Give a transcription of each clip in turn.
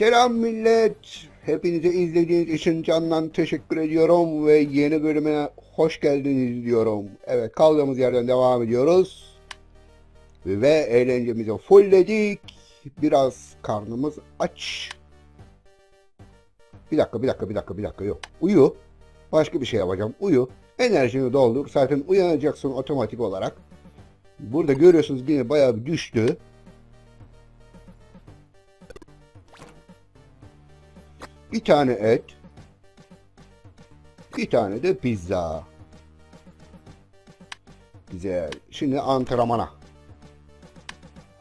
Selam millet. Hepinize izlediğiniz için candan teşekkür ediyorum ve yeni bölüme hoş geldiniz diyorum. Evet kaldığımız yerden devam ediyoruz. Ve eğlencemizi fullledik. Biraz karnımız aç. Bir dakika bir dakika bir dakika bir dakika yok. Uyu. Başka bir şey yapacağım. Uyu. Enerjini doldur. Zaten uyanacaksın otomatik olarak. Burada görüyorsunuz yine bayağı bir düştü. Bir tane et. Bir tane de pizza. Güzel. Şimdi antrenmana.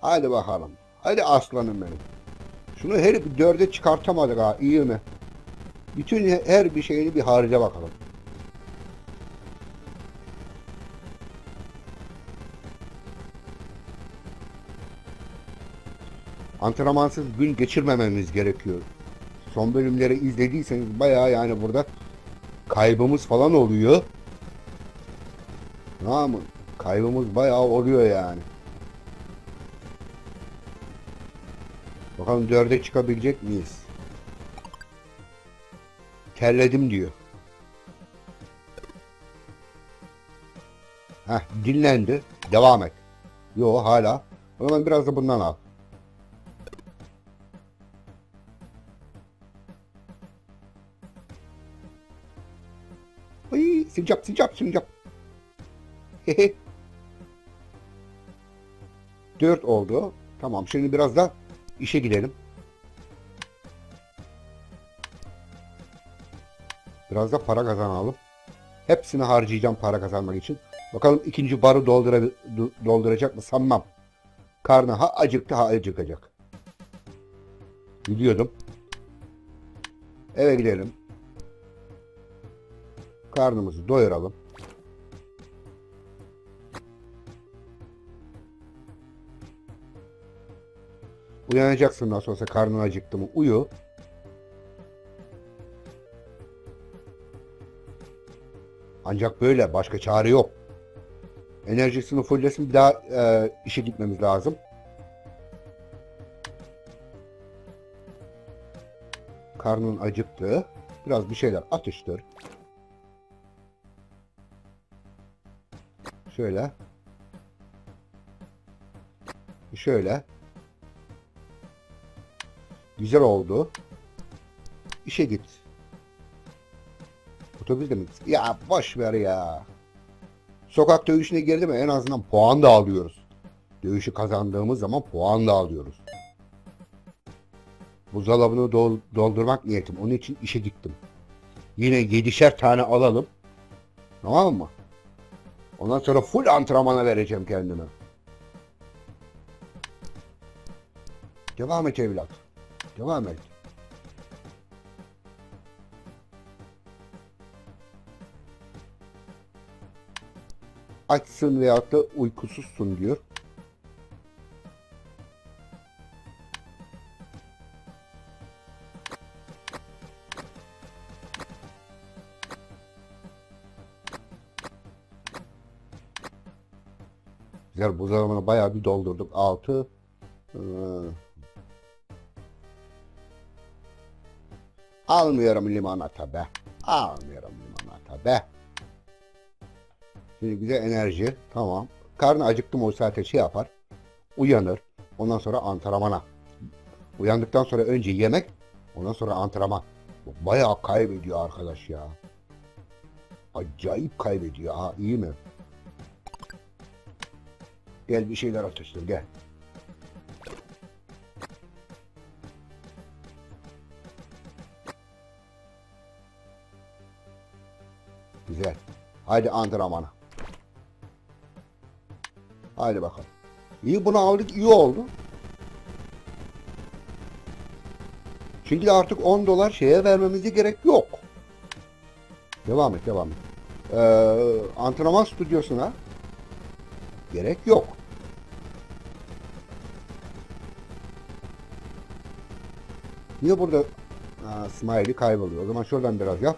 Hadi bakalım. Hadi aslanım benim. Şunu her dörde çıkartamadık ha. iyi mi? Bütün her bir şeyini bir harca bakalım. Antrenmansız gün geçirmememiz gerekiyor son bölümleri izlediyseniz bayağı yani burada kaybımız falan oluyor. Tamam mı? Kaybımız bayağı oluyor yani. Bakalım dörde çıkabilecek miyiz? Terledim diyor. Heh dinlendi. Devam et. Yo hala. O zaman biraz da bundan al. Sincap sincap sincap. Hehe. Dört oldu. Tamam şimdi biraz da işe gidelim. Biraz da para kazanalım. Hepsini harcayacağım para kazanmak için. Bakalım ikinci barı doldura, dolduracak mı sanmam. Karnı ha acıktı ha acıkacak. Gidiyordum. Eve gidelim. Karnımızı doyuralım. Uyanacaksın nasıl olsa karnın acıktı mı uyu. Ancak böyle başka çare yok. Enerjisini fulllesin bir daha e, işe gitmemiz lazım. Karnın acıktı. Biraz bir şeyler atıştır. Şöyle. Şöyle. Güzel oldu. İşe git. Otobüsle mi? Ya boş ver ya. Sokak dövüşüne girdi mi en azından puan da alıyoruz. Dövüşü kazandığımız zaman puan da alıyoruz. Buzdolabını dol doldurmak niyetim. Onun için işe gittim. Yine yedişer tane alalım. Tamam mı? Ondan sonra full antrenmana vereceğim kendime. Devam et evlat. Devam et. Açsın veyahut da uykusuzsun diyor. Güzel buzdolabına bayağı bir doldurduk. 6 ee, Almıyorum limonata be. Almıyorum limonata be. Şimdi güzel enerji. Tamam. Karnı acıktım o saate şey yapar. Uyanır. Ondan sonra antrenmana. Uyandıktan sonra önce yemek. Ondan sonra antrenman. Bayağı kaybediyor arkadaş ya. Acayip kaybediyor ha. iyi mi? Gel bir şeyler atıştır gel. Güzel. Haydi antrenmana. Haydi bakalım. İyi bunu aldık iyi oldu. Çünkü artık 10 dolar şeye vermemize gerek yok. Devam et devam et. Ee, antrenman stüdyosuna gerek yok. Niye burada Smiley kayboluyor? O zaman şuradan biraz yap.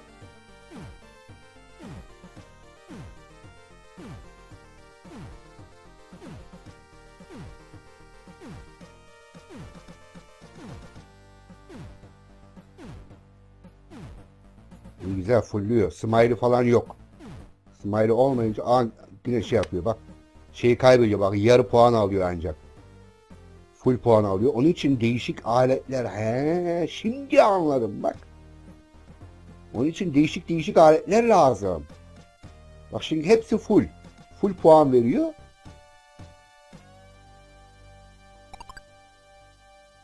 Güzel fulluyor. Smiley falan yok. Smiley olmayınca an güneş şey yapıyor bak. Şeyi kaybediyor bak yarı puan alıyor ancak. Full puan alıyor. Onun için değişik aletler. He, şimdi anladım bak. Onun için değişik değişik aletler lazım. Bak şimdi hepsi full. Full puan veriyor.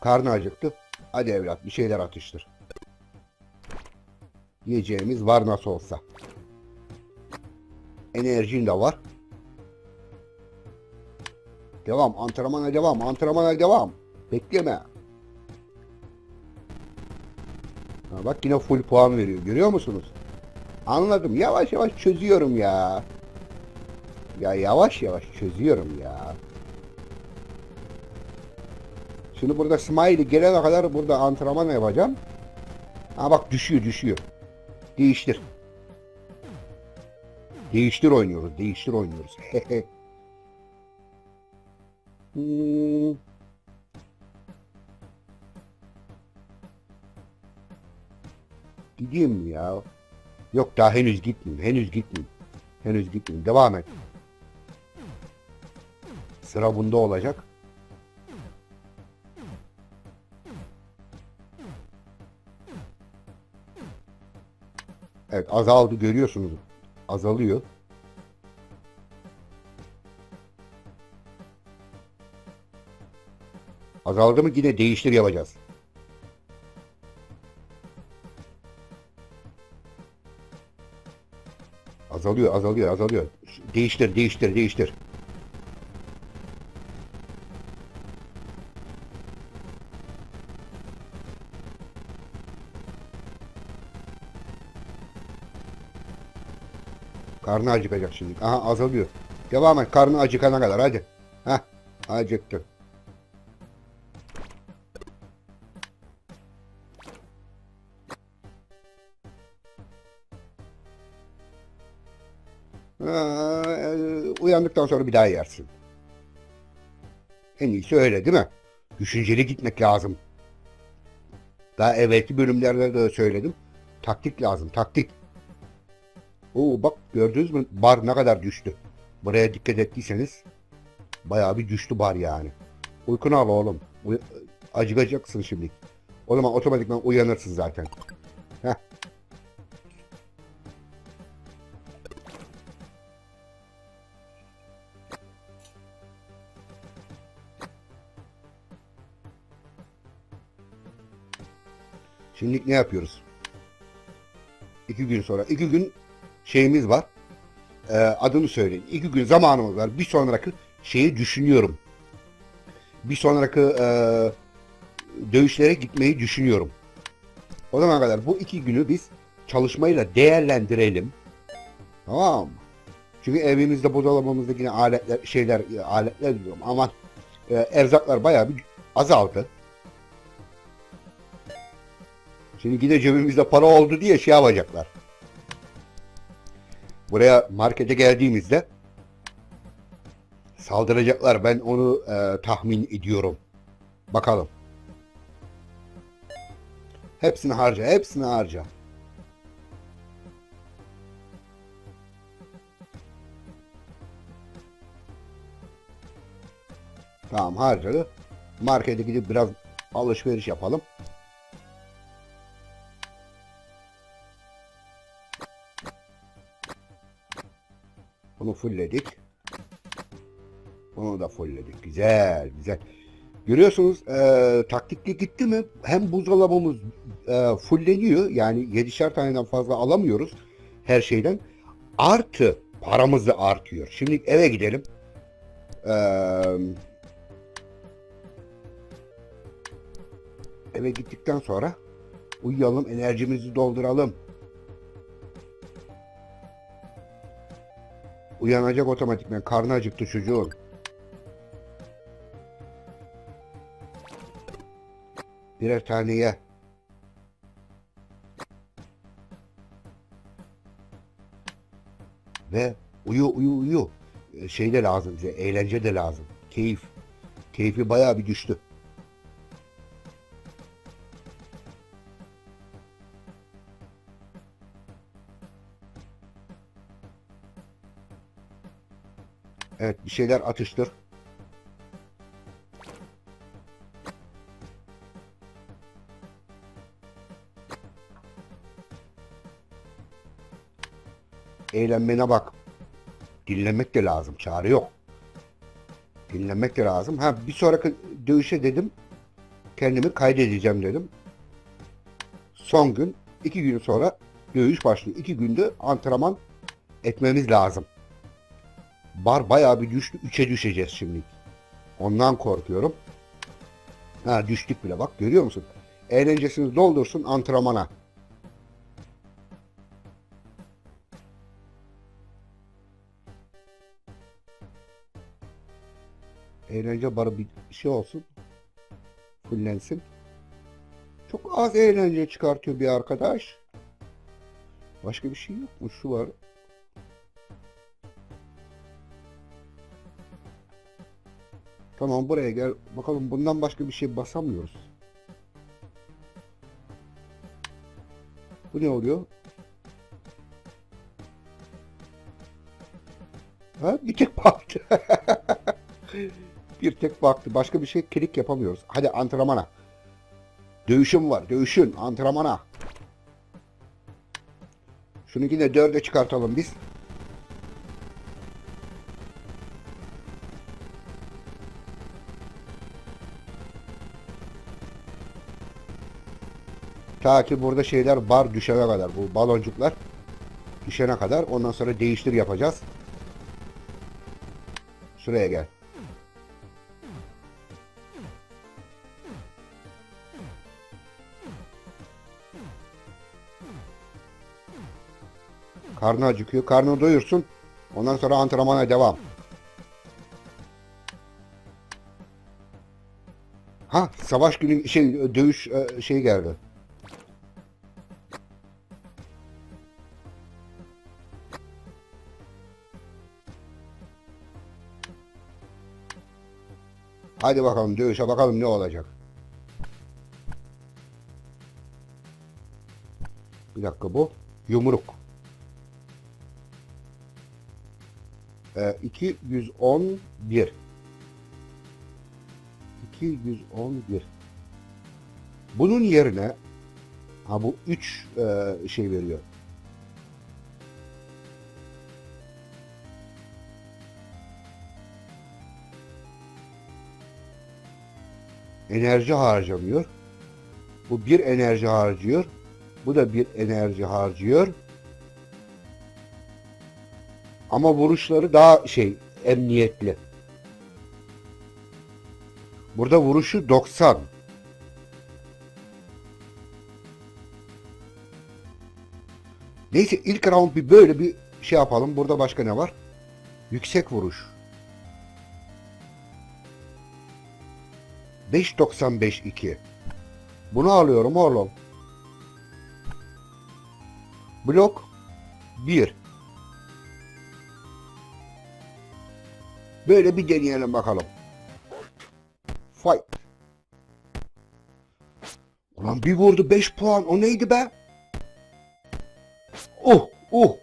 Karnı acıktı. Hadi evlat bir şeyler atıştır. Yiyeceğimiz var nasıl olsa. Enerjin de var. Devam. Antrenmana devam. Antrenmana devam. Bekleme. Ha, bak yine full puan veriyor. Görüyor musunuz? Anladım. Yavaş yavaş çözüyorum ya. Ya yavaş yavaş çözüyorum ya. Şimdi burada Smiley gelene kadar burada antrenman yapacağım. Ha bak düşüyor düşüyor. Değiştir. Değiştir oynuyoruz. Değiştir oynuyoruz. Hmm. Gideyim mi ya? Yok daha henüz gitmeyeyim. Henüz gitmeyeyim. Henüz gitmeyeyim. Devam et. Sıra bunda olacak. Evet azaldı görüyorsunuz. Azalıyor. Azaldı mı yine değiştir yapacağız. Azalıyor, azalıyor, azalıyor. Değiştir, değiştir, değiştir. Karnı acıkacak şimdi. Aha azalıyor. Devam et. Karnı acıkana kadar hadi. Heh. Acıktı. Ha, e, uyandıktan sonra bir daha yersin. En iyisi öyle değil mi? Düşünceli gitmek lazım. Daha evvelki bölümlerde de söyledim. Taktik lazım, taktik. Oo bak gördünüz mü bar ne kadar düştü. Buraya dikkat ettiyseniz bayağı bir düştü bar yani. Uykunu al oğlum. Uy- acıkacaksın şimdi. O zaman otomatikman uyanırsın zaten. Şimdi ne yapıyoruz? İki gün sonra. iki gün şeyimiz var. Ee, adını söyleyin. İki gün zamanımız var. Bir sonraki şeyi düşünüyorum. Bir sonraki e, dövüşlere gitmeyi düşünüyorum. O zaman kadar bu iki günü biz çalışmayla değerlendirelim. Tamam? Çünkü evimizde buzdolabımızda yine aletler, şeyler, aletler diyorum. Aman e, erzaklar bayağı bir azaldı. Şimdi gide cebimizde para oldu diye şey yapacaklar. Buraya markete geldiğimizde saldıracaklar. Ben onu e, tahmin ediyorum. Bakalım. Hepsini harca, hepsini harca. Tamam harcadı. Markete gidip biraz alışveriş yapalım. Bunu fullledik. Bunu da fullledik. Güzel, güzel. Görüyorsunuz e, taktikli gitti mi hem buzdolabımız e, fullleniyor. Yani 7'şer taneden fazla alamıyoruz her şeyden. Artı paramız da artıyor. Şimdi eve gidelim. Eee eve gittikten sonra uyuyalım, enerjimizi dolduralım. Uyanacak otomatikman. Karnı acıktı çocuğun. Birer tane ye. Ve uyu uyu uyu. Ee, Şey de lazım bize. Eğlence de lazım. Keyif. Keyfi bayağı bir düştü. Evet bir şeyler atıştır. Eğlenmene bak. Dinlemek de lazım. Çare yok. Dinlemek de lazım. Ha bir sonraki dövüşe dedim. Kendimi kaydedeceğim dedim. Son gün. iki gün sonra dövüş başlıyor. İki günde antrenman etmemiz lazım. Bar bayağı bir düştü. Üçe düşeceğiz şimdi. Ondan korkuyorum. Ha düştük bile bak görüyor musun? Eğlencesini doldursun antrenmana. Eğlence barı bir şey olsun. Fullensin. Çok az eğlence çıkartıyor bir arkadaş. Başka bir şey yok mu? Şu var. Tamam buraya gel. Bakalım bundan başka bir şey basamıyoruz. Bu ne oluyor? Ha bir tek baktı. bir tek baktı. Başka bir şey klik yapamıyoruz. Hadi antrenmana. Dövüşüm var. Dövüşün. Antrenmana. Şunu yine dörde çıkartalım biz. Ta ki burada şeyler bar düşene kadar. Bu baloncuklar düşene kadar. Ondan sonra değiştir yapacağız. Şuraya gel. Karnı acıkıyor. Karnını doyursun. Ondan sonra antrenmana devam. Ha savaş günü şey dövüş e, şey geldi. Hadi bakalım dövüşe bakalım ne olacak. Bir dakika bu. Yumruk. Ee, 211. 211. Bunun yerine ha bu 3 e, şey veriyor. Enerji harcamıyor. Bu bir enerji harcıyor. Bu da bir enerji harcıyor. Ama vuruşları daha şey emniyetli. Burada vuruşu 90. Neyse ilk round bir böyle bir şey yapalım. Burada başka ne var? Yüksek vuruş. 5.95.2 Bunu alıyorum oğlum. Blok 1 Böyle bir deneyelim bakalım. Fight. Ulan bir vurdu 5 puan. O neydi be? Oh oh.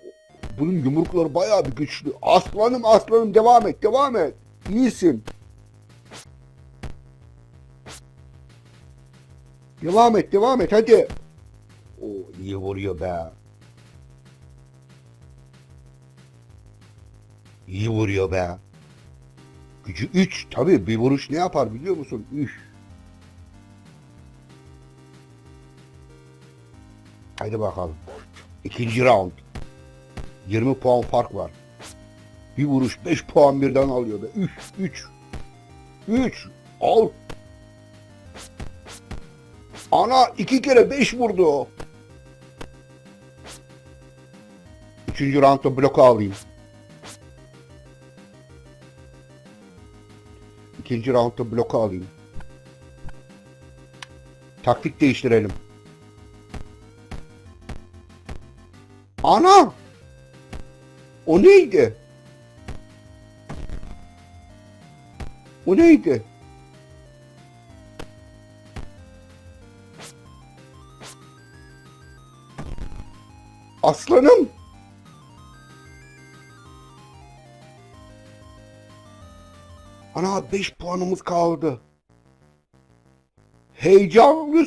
Bunun yumrukları bayağı bir güçlü. Aslanım aslanım devam et devam et. İyisin. Devam et, devam et hadi. O iyi vuruyor be. İyi vuruyor be. Gücü 3. Tabii bir vuruş ne yapar biliyor musun? Üf. Hadi bakalım. İkinci round. 20 puan fark var. Bir vuruş 5 puan birden alıyor be. 3 3 3 Al Ana iki kere beş vurdu. Üçüncü roundda bloku alayım. İkinci roundda bloku alayım. Taktik değiştirelim. Ana! O neydi? O neydi? Aslanım. Ana 5 puanımız kaldı. Heyecanlı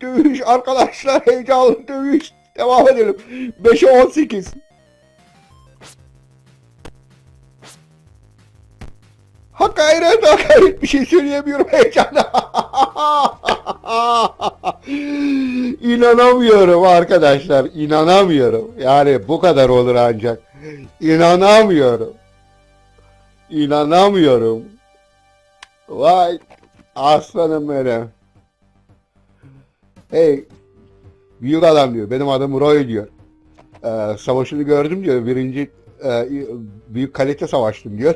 dövüş arkadaşlar. Heyecanlı dövüş. Devam edelim. 5'e 18. Ha gayret ha gayret bir şey söyleyemiyorum heyecanla. İnanamıyorum arkadaşlar. inanamıyorum. Yani bu kadar olur ancak. İnanamıyorum. İnanamıyorum. Vay aslanım benim. Hey büyük adam diyor. Benim adım Roy diyor. Ee, savaşını gördüm diyor. Birinci e, büyük kalite savaştım diyor.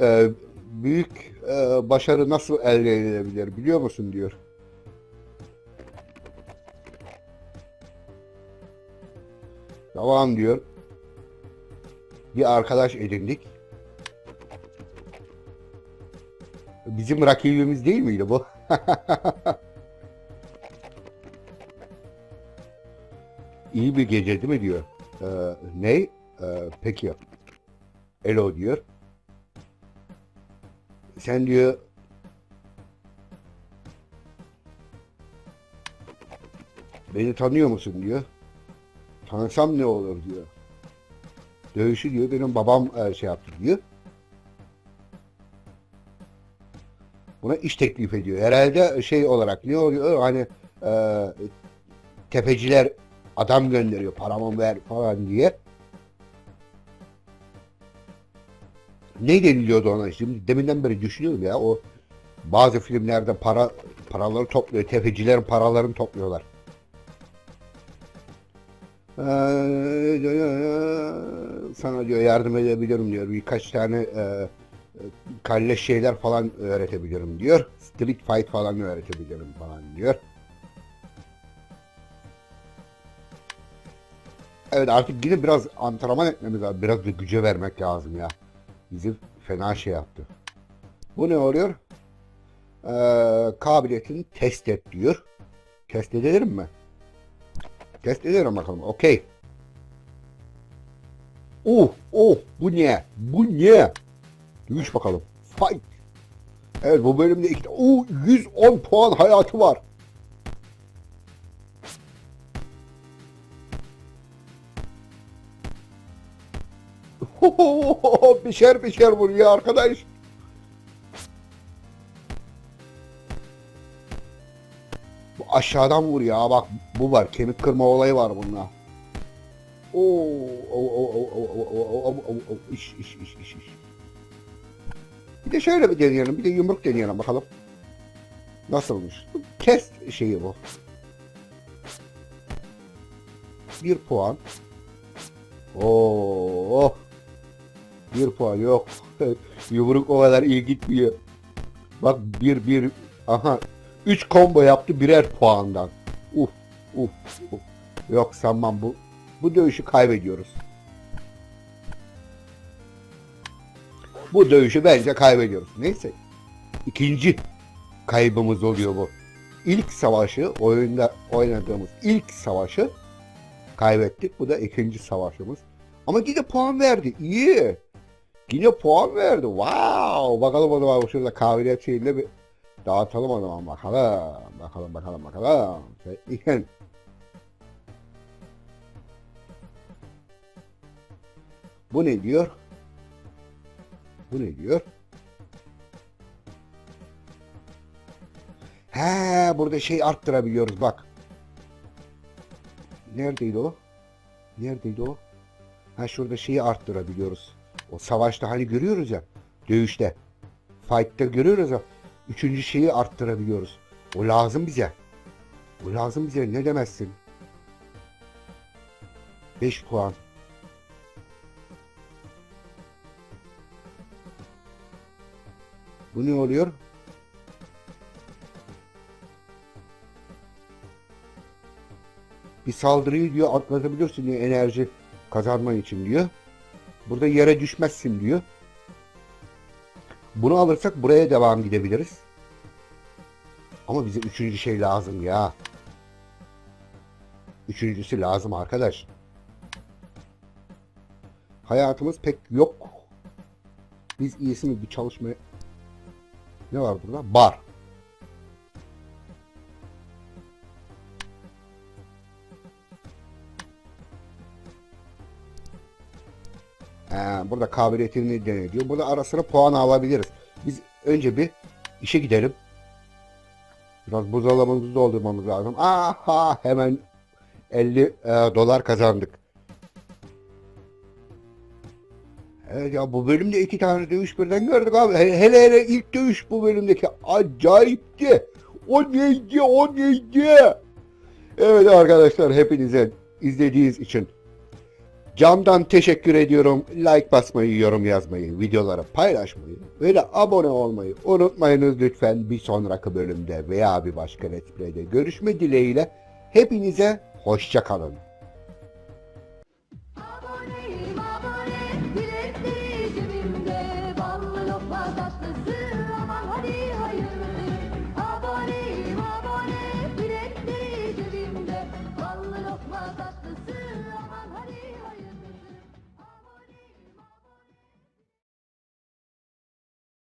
Ee, büyük e, başarı nasıl elde edilebilir biliyor musun diyor. Tamam diyor. Bir arkadaş edindik. Bizim rakibimiz değil miydi bu? İyi bir gece değil mi diyor. Ee, ne? Ee, peki. Elo diyor. Sen diyor beni tanıyor musun diyor. Tanısam ne olur diyor. Dövüşü diyor benim babam e, şey yaptı diyor. Buna iş teklif ediyor. Herhalde şey olarak ne oluyor hani e, tefeciler adam gönderiyor paramı ver falan diye. Ne deniliyordu ona şimdi deminden beri düşünüyorum ya o bazı filmlerde para paraları topluyor tefecilerin paralarını topluyorlar. Ee, sana diyor yardım edebilirim diyor birkaç tane e, kalleş şeyler falan öğretebilirim diyor. Street fight falan öğretebilirim falan diyor. Evet artık yine biraz antrenman etmemiz lazım. Biraz da güce vermek lazım ya. Bizi fena şey yaptı. Bu ne oluyor? Ee, kabiliyetini test et diyor. Test edelim mi? Test edelim bakalım. Okey. Oh, oh, bu ne? Bu ne? Dövüş bakalım. Fight. Evet bu bölümde iki... Oo, 110 puan hayatı var. Bişer bişer vuruyor arkadaş. Aşağıdan vuruyor ha bak bu var kemik kırma olayı var bunda. Oo, o o o o o o o o iş iş iş iş iş. Bir de şöyle bir deneyelim bir de yumruk deneyelim bakalım. Nasılmış? Test şeyi bu. Bir puan. Oo. Bir puan yok. Yumruk o kadar iyi gitmiyor. Bak bir bir aha. Üç combo yaptı birer puandan. Uf uf uf. Yok sanmam bu. Bu dövüşü kaybediyoruz. Bu dövüşü bence kaybediyoruz. Neyse. İkinci kaybımız oluyor bu. İlk savaşı oyunda oynadığımız ilk savaşı kaybettik. Bu da ikinci savaşımız. Ama yine puan verdi. İyi. Yine puan verdi. Wow. Bakalım o zaman şurada kabiliyet şeyinde bir dağıtalım o zaman bakalım. Bakalım bakalım bakalım. Şey, Bu ne diyor? Bu ne diyor? He burada şey arttırabiliyoruz bak. Neredeydi o? Neredeydi o? Ha şurada şeyi arttırabiliyoruz. O savaşta hani görüyoruz ya. Dövüşte. Fight'ta görüyoruz ya. Üçüncü şeyi arttırabiliyoruz. O lazım bize. O lazım bize ne demezsin. 5 puan. Bu ne oluyor? Bir saldırıyı diyor atlatabilirsin diyor enerji kazanman için diyor. Burada yere düşmezsin diyor. Bunu alırsak buraya devam gidebiliriz. Ama bize üçüncü şey lazım ya. Üçüncüsü lazım arkadaş. Hayatımız pek yok. Biz iyisini bir çalışmaya... Ne var burada? Bar. Ee, burada kabiliyetini deniliyor. Burada ara sıra puan alabiliriz. Biz önce bir işe gidelim. Biraz buzdolabımızı doldurmamız lazım. Aha hemen 50 e, dolar kazandık. Evet ya bu bölümde iki tane dövüş birden gördük abi. He- Hele hele ilk dövüş bu bölümdeki acayipti. O neydi o neydi? Evet arkadaşlar hepinize izlediğiniz için candan teşekkür ediyorum. Like basmayı, yorum yazmayı, videoları paylaşmayı ve de abone olmayı unutmayınız lütfen bir sonraki bölümde veya bir başka Let's Play'de görüşme dileğiyle hepinize hoşça kalın.